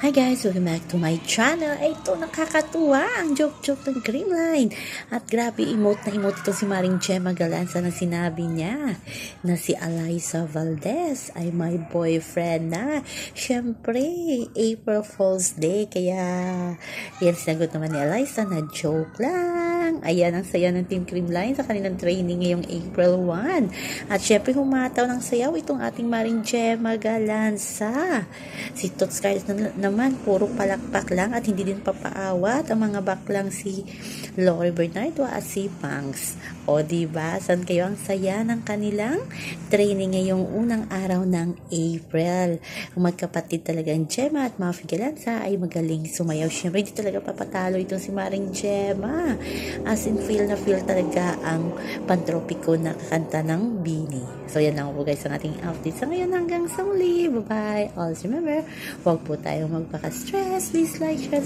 Hi guys, welcome back to my channel. Ito nakakatuwa ang joke-joke ng Creamline. At grabe, emote na emote ito si Maring Gemma Galanza na sinabi niya na si Eliza Valdez ay my boyfriend na. Siyempre, April Fool's Day. Kaya, yan sinagot naman ni Eliza na joke lang. Ayan ang saya ng Team Creamline sa kanilang training ngayong April 1. At syempre, humataw ng sayaw itong ating Maring Gemma Galanza. Si Tots Carlos na, naman, puro palakpak lang at hindi din papaawat ang mga baklang si Lori Bernardo at si Pangs. O, diba? San kayo ang saya ng kanilang training ngayong unang araw ng April. Ang magkapatid talagang Gemma at Mafi Galanza ay magaling sumayaw. Siyempre, hindi talaga papatalo itong si Maring Gemma. As in, feel na feel talaga ang pantropiko na kanta ng Bini. So, yan lang po guys ang ating update sa ngayon hanggang sa muli. Bye-bye. Always remember, huwag po tayong magpaka-stress. Please like, share,